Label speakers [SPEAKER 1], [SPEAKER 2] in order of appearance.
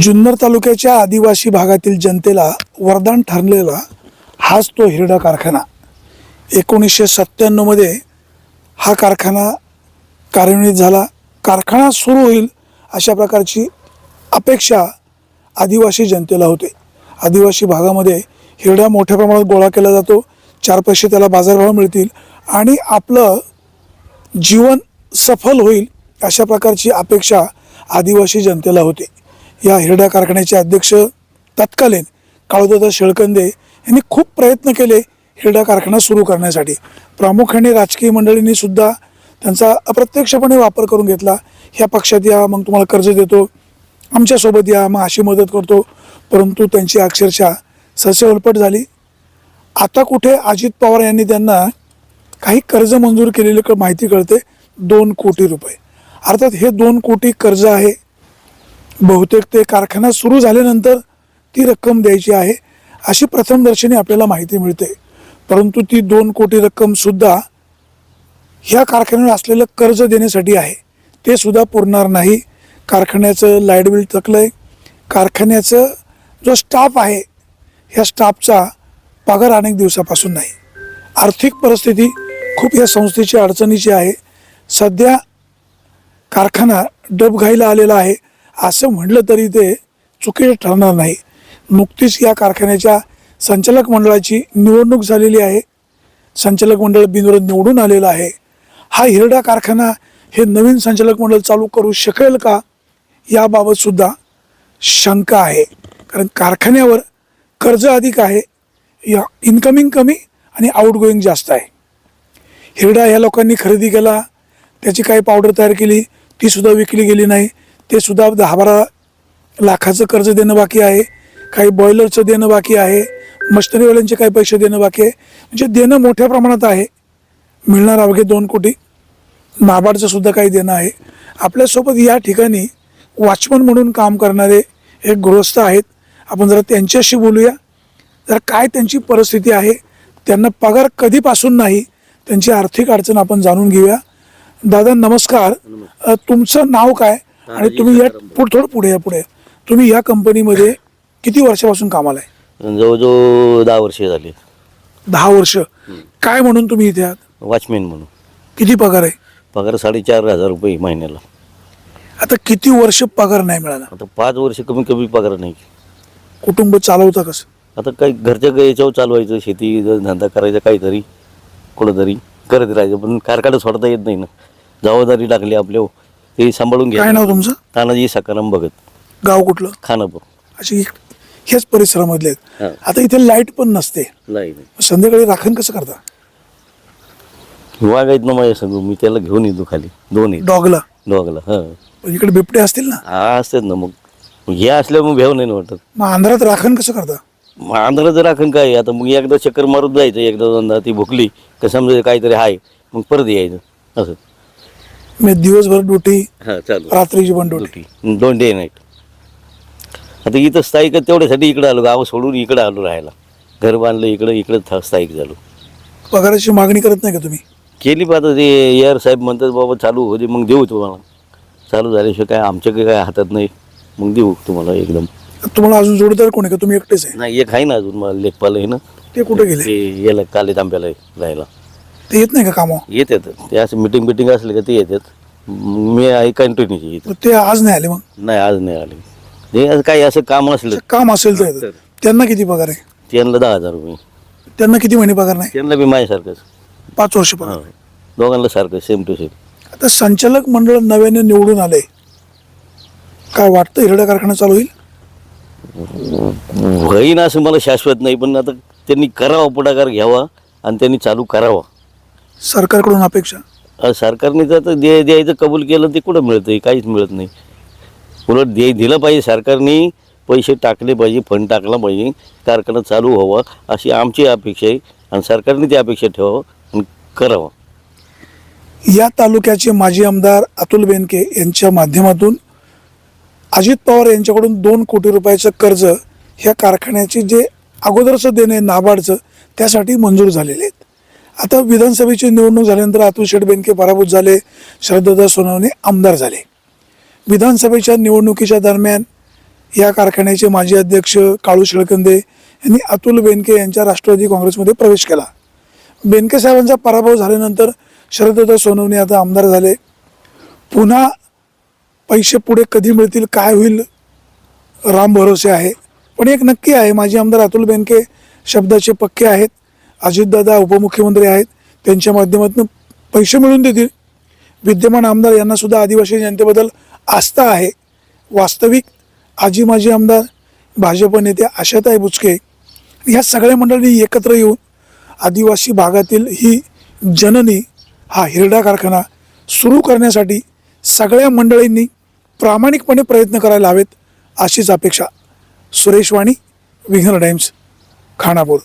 [SPEAKER 1] जुन्नर तालुक्याच्या आदिवासी भागातील जनतेला वरदान ठरलेला हाच तो हिरडा कारखाना. एकोणीसशे सत्त्याण्णवमध्ये हा कारखाना कार्यान्वित झाला. कारखाना सुरू होईल अशा प्रकारची अपेक्षा आदिवासी जनतेला होते. आदिवासी भागामध्ये हिरडा मोठ्या प्रमाणात गोळा केला जातो. चार पैसे त्याला बाजारभाव मिळतील आणि आपलं जीवन सफल होईल अशा प्रकारची अपेक्षा आदिवासी जनतेला होती. या हिरड्या कारखान्याचे अध्यक्ष तत्कालीन काळोदादा शेळकंदे यांनी खूप प्रयत्न केले हिरडा कारखाना सुरू करण्यासाठी. प्रामुख्याने राजकीय मंडळींनी सुद्धा त्यांचा अप्रत्यक्षपणे वापर करून घेतला. ह्या पक्षात या मग तुम्हाला कर्ज देतो. आमच्यासोबत या मग अशी मदत करतो. परंतु त्यांची अक्षरशः सस्यवलपट झाली. आता कुठे अजित पवार यांनी त्यांना काही कर्ज मंजूर केलेले माहिती कळते? दोन कोटी रुपये. अर्थात हे दोन कोटी कर्ज आहे. बहुतेक ते कारखाना सुरू झाल्यानंतर ती रक्कम द्यायची आहे अशी प्रथमदर्शनी आपल्याला माहिती मिळते. परंतु ती दोन कोटी रक्कमसुद्धा ह्या कारखान्यावर असलेलं कर्ज देण्यासाठी आहे. ते सुद्धा पुरणार नाही. कारखान्याचं लाइट बिल थकलंय. कारखान्याचं जो स्टाफ आहे ह्या स्टाफचा पगार अनेक दिवसापासून नाही. आर्थिक परिस्थिती खूप या संस्थेची अडचणीची आहे. सध्या कारखाना डबघाईला आलेला आहे. असं म्हटलं तरी ते चुकीचं ठरणार नाही. नुकतीच या कारखान्याच्या संचालक मंडळाची निवडणूक झालेली आहे. संचालक मंडळ बिनविरोध निवडून आलेलं आहे. हा हिरडा कारखाना हे नवीन संचालक मंडळ चालू करू शकेल का? याबाबतसुद्धा शंका आहे. कारण कारखान्यावर कर्ज अधिक आहे. या इन्कमिंग कमी आणि आउटगोईंग जास्त आहे. हिरडा ह्या लोकांनी खरेदी केला. त्याची काही पावडर तयार केली. तीसुद्धा विकली गेली नाही. ते सुद्धा दहा बारा लाखाचं कर्ज देणं बाकी आहे. काही बॉयलरचं देणं बाकी आहे. मशिनरीवाल्यांचे काही पैसे देणं बाकी आहे. म्हणजे देणं मोठ्या प्रमाणात आहे. मिळणार अवघे दोन कोटी. नाबार्डचं सुद्धा काही देणं आहे. आपल्यासोबत या ठिकाणी वॉचमन म्हणून काम करणारे एक गृहस्थ आहेत. आपण जरा त्यांच्याशी बोलूया. जरा काय त्यांची परिस्थिती आहे? त्यांना पगार कधीपासून नाही? त्यांची आर्थिक अडचण आपण जाणून घेऊया. दादा नमस्कार. तुमचं नाव काय? आणि तुम्ही या पुढे थोडं पुढे या पुढे या. तुम्ही या कंपनीमध्ये किती वर्षापासून कामाला आहे?
[SPEAKER 2] जवळजवळ दहा वर्षे झाली.
[SPEAKER 1] दहा वर्ष. काय म्हणून तुम्ही इथे आहात?
[SPEAKER 2] वॉचमॅन म्हणून.
[SPEAKER 1] किती पगार आहे?
[SPEAKER 2] पगार साडेचार हजार रुपये महिन्याला.
[SPEAKER 1] आता किती वर्ष पगार नाही मिळाला?
[SPEAKER 2] आता पाच वर्ष कमी कमी पगार नाही.
[SPEAKER 1] कुटुंब चालवता कसं?
[SPEAKER 2] आता काही घरच्या ग- याच्यावर चालवायचं शेती धंदा करायचा काहीतरी कुठंतरी करत राहायचं पण कारखाना सोडता येत नाही ना. जबाबदारी लागली आपल्या ते सांभाळून घ्या.
[SPEAKER 1] काय नाव तुमचं?
[SPEAKER 2] तानाजी सकाराम बघत
[SPEAKER 1] गाव कुठलं?
[SPEAKER 2] खानापूर.
[SPEAKER 1] अशी हेच परिसरामधले आहेत.
[SPEAKER 2] हा.
[SPEAKER 1] आता इथे लाइट पण नसते.
[SPEAKER 2] नाही
[SPEAKER 1] संध्याकाळी राखण कसं करता?
[SPEAKER 2] वागायत ना माझ्या संग. मी त्याला घेऊन येतो खाली. दोन येतो.
[SPEAKER 1] डॉगला
[SPEAKER 2] डॉगला हां.
[SPEAKER 1] पण इकडे बिबटे असतील ना?
[SPEAKER 2] हा असतात ना मग. हे असल्यावर मग भेव नाही ना वाटत.
[SPEAKER 1] मग आंध्रात राखण कसं करता?
[SPEAKER 2] मग आंध्राचं राखण काय आहे? आता मग एकदा चक्कर मारून जायचं. एकदा दोनदा ती भुकली. का समजायचं? काहीतरी आहे. मग परत यायचं. असं.
[SPEAKER 1] मी दिवसभर ड्युटी
[SPEAKER 2] हां चालू.
[SPEAKER 1] रात्रीची पण ड्युटी.
[SPEAKER 2] ड्युटी. दोन डे नाईट आता इथं स्थायिक तेवढ्यासाठी इकडे आलो गाव सोडून इकडे आलो राहायला. घर बांधलं इकडं इकडं था- स्थायिक झालो.
[SPEAKER 1] पगाराची मागणी करत नाही का तुम्ही?
[SPEAKER 2] केली पाहता ते यार साहेब म्हणतात बाबा चालू होते मग देऊ तुम्हाला. चालू झाल्याशिवाय काय आमच्या काही काय हातात नाही. मग देऊ तुम्हाला एकदम.
[SPEAKER 1] तुम्हाला अजून जोडीदार कोण आहे का? तुम्ही एकटेच आहे?
[SPEAKER 2] नाही एक आहे ना अजून मला लेखपाल आहे ना.
[SPEAKER 1] ते कुठे गेले?
[SPEAKER 2] ते याला काले तांब्याला राहायला.
[SPEAKER 1] ते येत नाही का कामावर
[SPEAKER 2] येतात ते असं मिटिंग बिटिंग असले का ते येतात मी आहे कंटिन्यूची इथं.
[SPEAKER 1] ते आज नाही आले मग?
[SPEAKER 2] नाही आज नाही आले. हे असं काही असं काम असलं.
[SPEAKER 1] काम असेल तर. येतात. त्यांना किती पगार आहे?
[SPEAKER 2] त्यांना दहा हजार रुपये.
[SPEAKER 1] त्यांना किती महिने पगार नाही?
[SPEAKER 2] त्यांना बी माझ्यासारखंच.
[SPEAKER 1] पाच वर्ष पगार.
[SPEAKER 2] हां. दोघांना सारखं सेम टू सेम
[SPEAKER 1] आता संचालक मंडळ नव्याने निवडून आले. काय वाटतं हिरडा कारखाना चालू होईल?
[SPEAKER 2] होईन असं मला शाश्वत नाही पण आता त्यांनी करावा पुढाकार घ्यावा आणि त्यांनी चालू करावा.
[SPEAKER 1] सरकारकडून अपेक्षा?
[SPEAKER 2] सरकारने जर आता दे द्यायचं कबूल केलं ते कुठं मिळतं? काहीच मिळत नाही. उलट दे दिलं पाहिजे सरकारने पैसे टाकले पाहिजे फंड टाकला पाहिजे कारखाना चालू व्हावा अशी आमची अपेक्षा आहे आणि सरकारने ती अपेक्षा ठेवावं आणि करावं.
[SPEAKER 1] या तालुक्याचे माजी आमदार अतुल बेनके यांच्या माध्यमातून अजित पवार यांच्याकडून दोन कोटी रुपयाचं कर्ज ह्या कारखान्याचे जे अगोदरचं देणे नाबार्डचं त्यासाठी मंजूर झालेले आहेत. आता विधानसभेची निवडणूक झाल्यानंतर अतुल शेठ बेनके पराभूत झाले श्रद्धादा सोनवणे आमदार झाले. विधानसभेच्या निवडणुकीच्या दरम्यान या कारखान्याचे माजी अध्यक्ष काळू शेळकंदे यांनी अतुल बेनके यांच्या राष्ट्रवादी काँग्रेसमध्ये प्रवेश केला. बेनके साहेबांचा पराभव झाल्यानंतर शरदत्त सोनवणे आता आमदार झाले. पुन्हा पैसे पुढे कधी मिळतील काय होईल राम भरोसे आहे. पण एक नक्की आहे माजी आमदार अतुल बेनके शब्दाचे पक्के आहेत. अजितदादा उपमुख्यमंत्री आहेत त्यांच्या माध्यमातून पैसे मिळून देतील. विद्यमान आमदार यांनासुद्धा आदिवासी जनतेबद्दल आस्था आहे. वास्तविक आजी माजी आमदार भाजप नेते आशाताई बुचके ह्या सगळ्या मंडळींनी एकत्र येऊन आदिवासी भागातील ही जननी हा हिरडा कारखाना सुरू करण्यासाठी सगळ्या मंडळींनी प्रामाणिकपणे प्रयत्न करायला हवेत अशीच अपेक्षा. सुरेश वाणी विघ्न टाइम्स खानापूर.